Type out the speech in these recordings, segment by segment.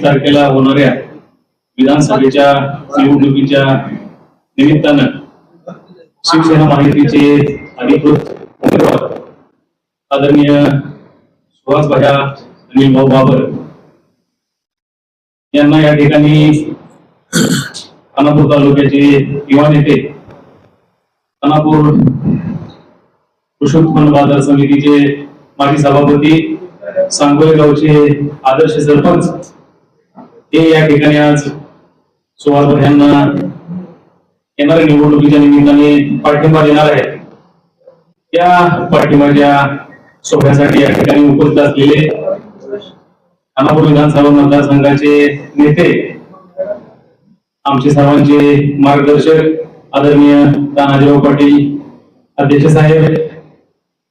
वीस तारखेला होणाऱ्या विधानसभेच्या निवडणुकीच्या निमित्तानं शिवसेना माहितीचे अधिकृत उमेदवार आदरणीय सुहास भाया अनिल भाऊ बाबर यांना या ठिकाणी खानापूर तालुक्याचे युवा नेते खानापूर कृषी उत्पन्न बाजार समितीचे माजी सभापती सांगोळे गावचे आदर्श सरपंच हे या ठिकाणी आज सुहास यांना येणाऱ्या निवडणुकीच्या निमित्ताने पाठिंबा देणार आहेत. त्या पाठिंबाच्या सोहळ्यासाठी या ठिकाणी उपस्थित असलेले खानापूर विधानसभा मतदारसंघाचे नेते आमचे सर्वांचे मार्गदर्शक आदरणीय तानाजीराव पाटील अध्यक्ष साहेब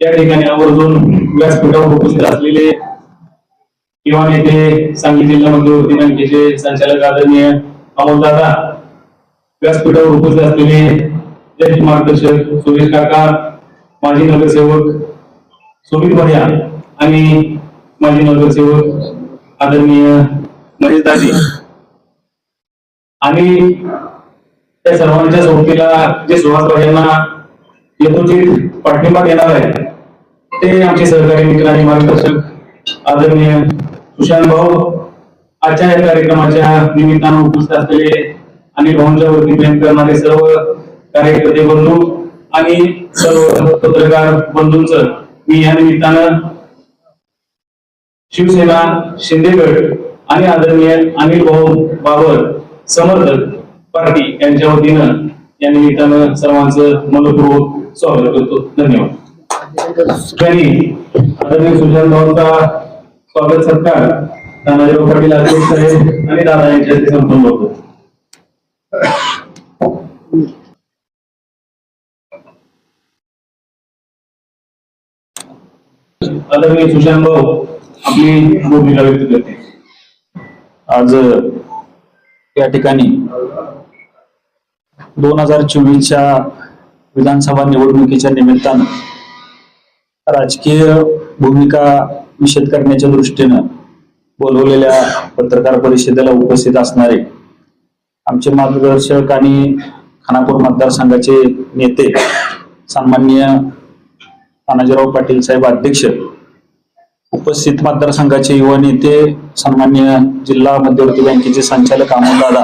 या ठिकाणी आवर्जून व्यासपीठावर उपस्थित असलेले युवा नेते सांगली जिल्हा मध्यवर्ती बँकेचे संचालक आदरणीय अमोलदादा व्यासपीठावर उपस्थित असलेले ज्येष्ठ मार्गदर्शक सुरेश काका माजी नगरसेवक सुमित भैया आणि माजी नगरसेवक आदरणीय महेश दाजी. आणि त्या सर्वांच्या सोबतीला जे सुहास यांना यथोचित पाठिंबा देणार आहे ते आमचे सहकारी मित्र आणि मार्गदर्शक आदरणीय सुशांत भाऊ आजच्या या कार्यक्रमाच्या निमित्तानं उपस्थित असलेले आणि भाऊंच्या वरती प्रेम करणारे सर्व कार्यकर्ते बंधू आणि सर्व पत्रकार बंधूंचं मी या निमित्तानं शिवसेना शिंदेगड आणि आदरणीय अनिल भाऊ बाबर समर्थक पार्टी यांच्या वतीनं या निमित्तानं सर्वांचं मनपूर्वक स्वागत करतो. धन्यवाद. आदरणीय सुशांत भाऊंचा स्वागत सत्कार तानाजीराव पाटील अध्यक्ष साहेब आणि दादा यांच्या संपन्न होतो. आदरणीय सुशांत भाऊ आपली भूमिका व्यक्त करते. आज या ठिकाणी दोन हजार चोवीसच्या विधानसभा निवडणुकीच्या निमित्तानं राजकीय भूमिका निषेध करण्याच्या दृष्टीनं बोलवलेल्या पत्रकार परिषदेला उपस्थित असणारे आमचे मार्गदर्शक आणि खानापूर मतदारसंघाचे नेते सन्मान्य तानाजीराव पाटील साहेब अध्यक्ष उपस्थित मतदारसंघाचे युवा नेते सन्मान्य जिल्हा मध्यवर्ती बँकेचे संचालक दादा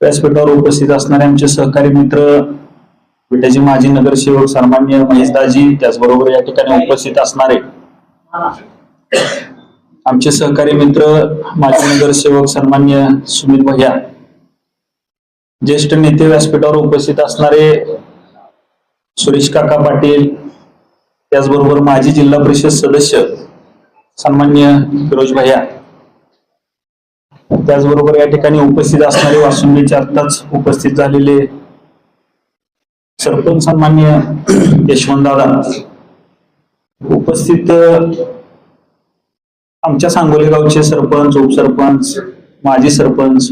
व्यासपीठावर उपस्थित असणारे आमचे सहकारी मित्र विट्याचे माजी नगरसेवक सन्मान्य महेशदाजी त्याचबरोबर या ठिकाणी उपस्थित असणारे आमचे सहकारी मित्र माजी नगरसेवक सन्मान्य सुमित भैया ज्येष्ठ नेते व्यासपीठावर उपस्थित असणारे सुरेश काका पाटील त्याचबरोबर माजी जिल्हा परिषद सदस्य सन्मान्य फिरोज भैया त्याचबरोबर या ठिकाणी उपस्थित असणारे वासुंडीचे आत्ताच उपस्थित झालेले सरपंच सन्मान्य यशवंत दादा उपस्थित आमच्या सांगोली गावचे सरपंच उपसरपंच माजी सरपंच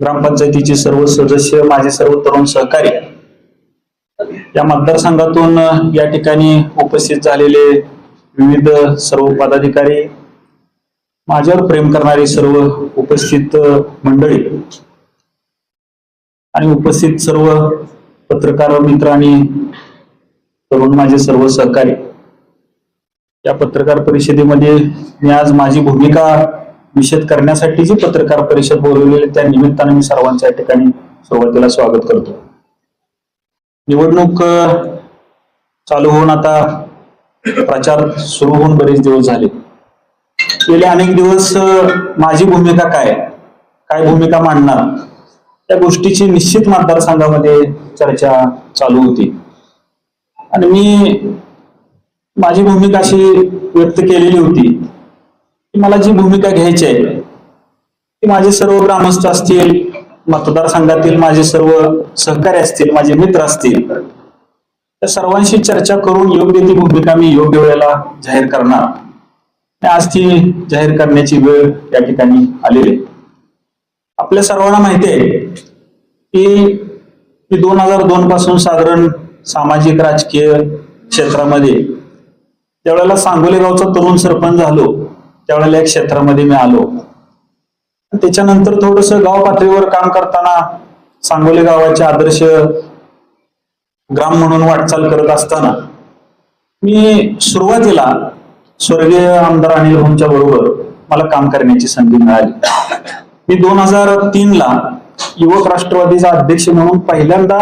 ग्रामपंचायतीचे सर्व सदस्य माझे सर्व तरुण सहकारी. या मतदारसंघातून या ठिकाणी उपस्थित झालेले विविध सर्व पदाधिकारी माझ्यावर प्रेम करणारी सर्व उपस्थित मंडळी आणि उपस्थित सर्व पत्रकार मित्र आणि तरुण माझे सर्व सहकारी. या पत्रकार परिषदेमध्ये मी आज माझी भूमिका निषेध करण्यासाठी जी पत्रकार परिषद बोलवलेली त्या निमित्ताने मी सर्वांच्या ठिकाणी सुरुवातीला स्वागत करतो. निवडणूक चालू होऊन आता प्रचार सुरू होऊन बरेच दिवस झाले. गेले अनेक दिवस माझी भूमिका काय? काय भूमिका मांडणार? त्या गोष्टीची निश्चित मतदारसंघामध्ये चर्चा चालू होती. आणि मी माझी भूमिका अशी व्यक्त केलेली होती की मला जी भूमिका घ्यायची आहे ती माझे सर्व ग्रामस्थ असतील मतदारसंघातील माझे सर्व सहकारी असतील माझे मित्र असतील त्या सर्वांशी चर्चा करून योग्य ती भूमिका मी योग्य वेळेला जाहीर करणार आणि आज ती जाहीर करण्याची वेळ या ठिकाणी आलेली आहे. आपल्या सर्वांना माहिती आहे की दोन हजार दोन पासून साधारण सामाजिक राजकीय क्षेत्रामध्ये त्यावेळेला सांगोले गावचा तरुण सरपंच झालो. त्यावेळेला एक क्षेत्रामध्ये मी आलो. त्याच्यानंतर थोडस गाव पातळीवर काम करताना सांगोले गावाचे आदर्श ग्राम म्हणून वाटचाल करत असताना मी सुरुवातीला स्वर्गीय आमदार अनिल भाऊंच्या बरोबर मला काम करण्याची संधी मिळाली. मी दोन हजार तीन ला युवक राष्ट्रवादीचा अध्यक्ष म्हणून पहिल्यांदा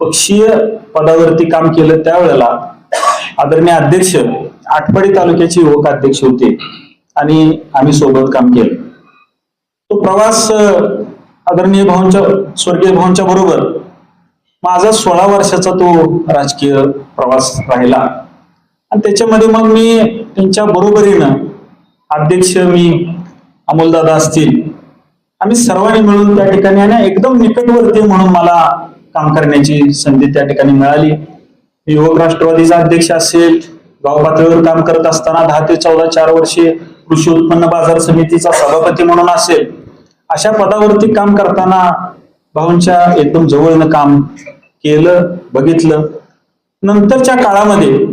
पक्षीय पदावरती काम केलं. त्यावेळेला आदरणीय अध्यक्ष आटपाडी तालुक्याचे युवक अध्यक्ष होते आणि आम्ही सोबत काम केलं. तो प्रवास आदरणीय भाऊंच्या स्वर्गीय भाऊंच्या बरोबर माझा सोळा वर्षाचा तो राजकीय प्रवास राहिला. आणि त्याच्यामध्ये मग मी त्यांच्या बरोबरीनं अध्यक्ष मी अमोलदादा असतील आम्ही सर्वांनी मिळून त्या ठिकाणी आणि एकदम निकटवर्ती म्हणून मला काम करण्याची संधी त्या ठिकाणी मिळाली. युवक राष्ट्रवादीचा अध्यक्ष असेल गाव पातळीवर काम करत असताना दहा ते चौदा चार वर्षे कृषी उत्पन्न बाजार समितीचा सभापती म्हणून असेल अशा पदावरती काम करताना भाऊंच्या एकदम जवळनं काम केलं बघितलं. नंतरच्या काळामध्ये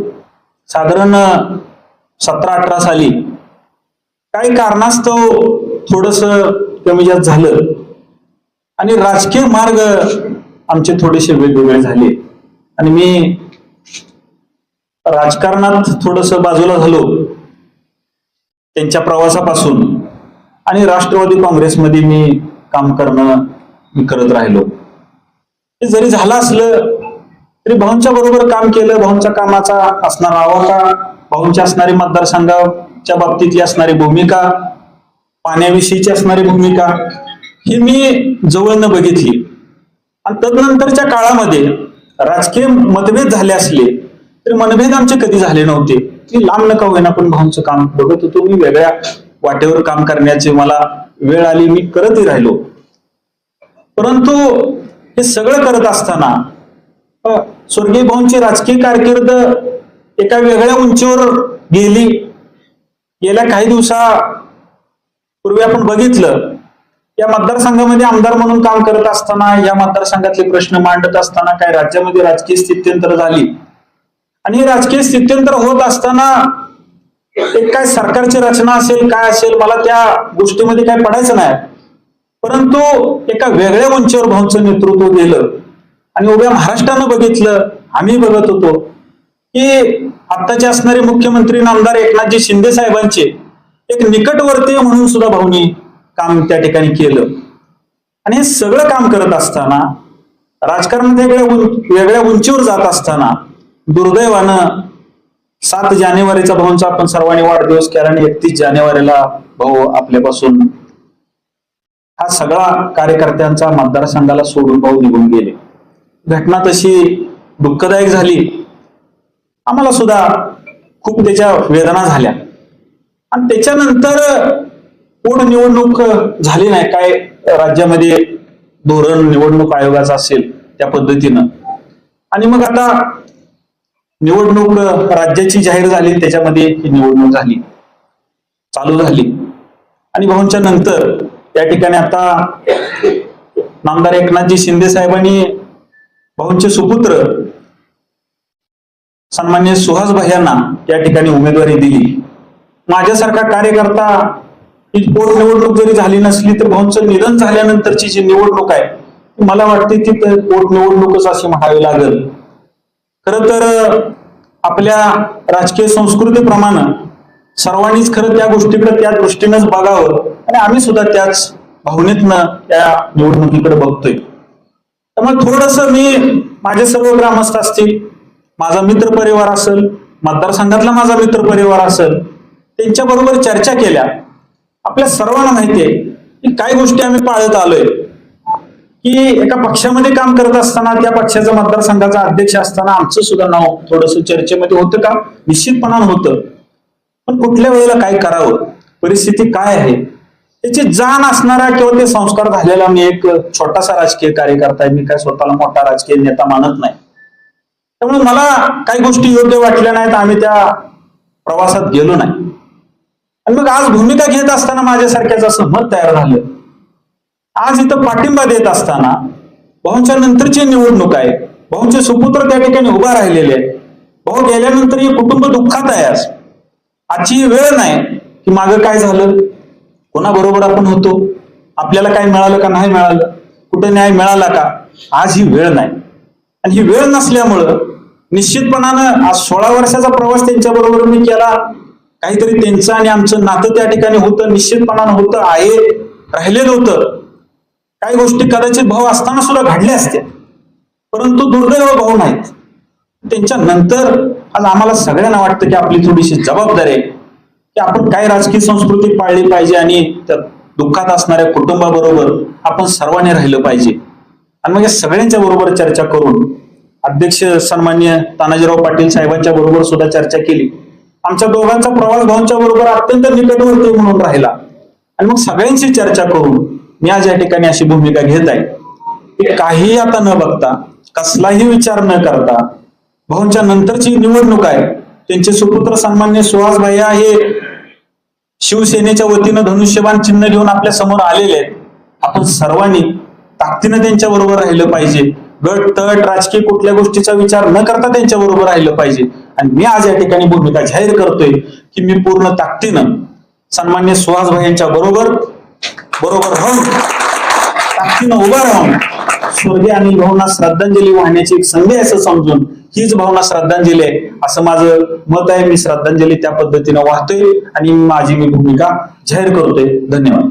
साधारण सतरा अठरा साली काही कारणास्तव थोडस कमी जास्त झालं आणि राजकीय मार्ग आमचे थोडेसे वेगवेगळे झाले. आणि मी राजकारणात थोडस बाजूला झालो त्यांच्या प्रवासापासून आणि राष्ट्रवादी काँग्रेसमध्ये मी काम करणं मी करत राहिलो. हे जरी झालं असलं तरी भाऊंच्या बरोबर काम केलं भाऊंच्या कामाचा असणारा आवाका भाऊंच्या असणारी मतदारसंघाच्या बाबतीतली असणारी भूमिका पाण्याविषयीची असणारी भूमिका ही मी जवळनं बघितली. आणि तदनंतरच्या काळामध्ये राजकीय मतभेद झाले असले तर मनभेद आमचे कधी झाले नव्हते. की लांब नका होईना पण भाऊंचं काम. बघत होतो मी वेगळ्या वाटेवर काम करण्याची मला वेळ आली मी करतही राहिलो. परंतु हे सगळं करत असताना स्वर्गीय भाऊंची राजकीय कारकीर्द एका वेगळ्या उंचीवर गेली. गेल्या काही दिवसापूर्वी आपण बघितलं या मतदारसंघामध्ये आमदार म्हणून काम करत असताना या मतदारसंघातले प्रश्न मांडत असताना काय राज्यामध्ये राजकीय स्थित्यंतर झाली. आणि राजकीय स्थित्यंतर होत असताना एक काय सरकारची रचना असेल काय असेल मला त्या गोष्टीमध्ये काय पडायचं नाही. परंतु एका वेगळ्या उंचीवर भाऊंचं नेतृत्व गेलं आणि उभ्या महाराष्ट्रानं बघितलं आम्ही बघत होतो की आत्ताचे असणारे मुख्यमंत्री नामदार एकनाथजी शिंदे साहेबांचे एक निकटवर्तीय म्हणून सुद्धा भाऊनी काम त्या ठिकाणी केलं. आणि हे सगळं काम करत असताना राजकारणात वेगळ्या वेगळ्या उंचीवर जात असताना दुर्दैवानं सात जानेवारीचा भाऊंचा आपण सर्वांनी वाढदिवस केला आणि एकतीस जानेवारीला भाऊ आपल्यापासून हा सगळा कार्यकर्त्यांचा मतदारसंघाला सोडून भाऊ निघून गेले. घटना तशी दुःखदायक झाली. आम्हाला सुद्धा खूप त्याच्या वेदना झाल्या. आणि त्याच्यानंतर पोटनिवडणूक झाली नाही काय राज्यामध्ये धोरण निवडणूक आयोगाचं असेल त्या पद्धतीनं. आणि मग आता निवडणूक राज्याची जाहीर झाली त्याच्यामध्ये ही निवडणूक झाली. चालू झाली. आणि भाऊंच्या नंतर त्या ठिकाणी आता नामदार एकनाथजी शिंदे साहेबांनी भाऊंचे सुपुत्र सन्मान्य सुहास यांना या ठिकाणी उमेदवारी दिली. माझ्यासारखा कार्यकर्ता ही पोटनिवडणूक जरी झाली नसली तर भाऊंचं निधन झाल्यानंतरची जी निवडणूक आहे मला वाटते ती पोटनिवडणूकच अशी म्हणावी लागेल. खर तर आपल्या राजकीय संस्कृतीप्रमाणे सर्वांनीच खरं त्या गोष्टीकडे त्या दृष्टीनंच बघावं. आणि आम्ही सुद्धा त्याच भावनेतनं त्या निवडणुकीकडे बघतोय. त्यामुळे थोडस मी माझे सर्व ग्रामस्थ असतील माझा मित्र परिवार असेल मतदारसंघातला माझा मित्र परिवार असेल त्यांच्या बरोबर चर्चा केल्या. आपल्या सर्वांना माहिती आहे की काही गोष्टी आम्ही पाळत आलोय. की एका पक्षामध्ये काम करत असताना त्या पक्षाचा मतदारसंघाचा अध्यक्ष असताना आमचं सुद्धा नाव थोडस चर्चेमध्ये होतं का? निश्चितपणानं होतं पण कुठल्या वेळेला काय करावं? परिस्थिती काय आहे? त्याची जाण असणारा किंवा ते संस्कार झालेला मी एक छोटासा राजकीय कार्यकर्ता आहे. मी काय स्वतःला मोठा राजकीय नेता मानत नाही. त्यामुळे मला काही गोष्टी योग्य वाटल्या नाहीत. आम्ही त्या प्रवासात गेलो नाही. आणि मग आज भूमिका घेत असताना माझ्यासारख्याच असं मत तयार झालं. आज इथं पाठिंबा देत असताना भाऊंच्या नंतरची निवडणूक आहे. भाऊंचे सुपुत्र त्या ठिकाणी उभा राहिलेले आहेत. भाऊ गेल्यानंतर हे कुटुंब दुःखात आहे आज. आजची वेळ नाही की मागं काय झालं? कोणाबरोबर आपण होतो? आपल्याला काय मिळालं का नाही मिळालं? कुठे न्याय मिळाला का? आज ही वेळ नाही. आणि ही वेळ नसल्यामुळं निश्चितपणानं आज सोळा वर्षाचा प्रवास त्यांच्या बरोबर मी केला. काहीतरी त्यांचं आणि आमचं नातं त्या ठिकाणी होतं. निश्चितपणानं होतं. आहे. राहिलेलं होतं. काही गोष्टी कदाचित भाऊ असताना सुद्धा घडल्या असत्या. परंतु दुर्दैव भाऊ नाहीत. त्यांच्या नंतर आज आम्हाला सगळ्यांना वाटतं की आपली थोडीशी जबाबदारी आहे. की आपण काय राजकीय संस्कृती पाळली पाहिजे आणि त्या दुःखात असणाऱ्या कुटुंबाबरोबर आपण सर्वांनी राहिलं पाहिजे. आणि मग या सगळ्यांच्या बरोबर चर्चा करून अध्यक्ष सन्मान्य तानाजीराव पाटील साहेबांच्या बरोबर सुद्धा चर्चा केली. आमच्या दोघांचा प्रवास भाऊंच्या बरोबर अत्यंत निकटवर्ती म्हणून राहिला. आणि मग सगळ्यांशी चर्चा करून मी आज या ठिकाणी अशी भूमिका घेत आहे की काही आता न बघता कसलाही विचार न करता भाऊंच्या नंतरची निवडणूक आहे त्यांचे सुपुत्र सन्मान्य सुहास भैया हे शिवसेनेच्या वतीनं धनुष्यबाण चिन्ह घेऊन आपल्यासमोर आलेले आहेत. आपण सर्वांनी ताकदीनं त्यांच्या बरोबर राहिलं पाहिजे. गट तट राजकीय कुठल्या गोष्टीचा विचार न करता त्यांच्या बरोबर राहिलं पाहिजे. आणि मी आज या ठिकाणी भूमिका जाहीर करतोय की मी पूर्ण ताकदीनं सन्मान्य सुहास भाई यांच्या बरोबर बरोबर राहून ताकदीनं उभा राहून स्वर्गीय अनिल भाऊंना श्रद्धांजली वाहण्याची एक संधी असं समजून हीच भावना श्रद्धांजली आहे. असं माझं मत आहे मी श्रद्धांजली त्या पद्धतीनं वाहतोय आणि माझी मी भूमिका जाहीर करतोय. धन्यवाद.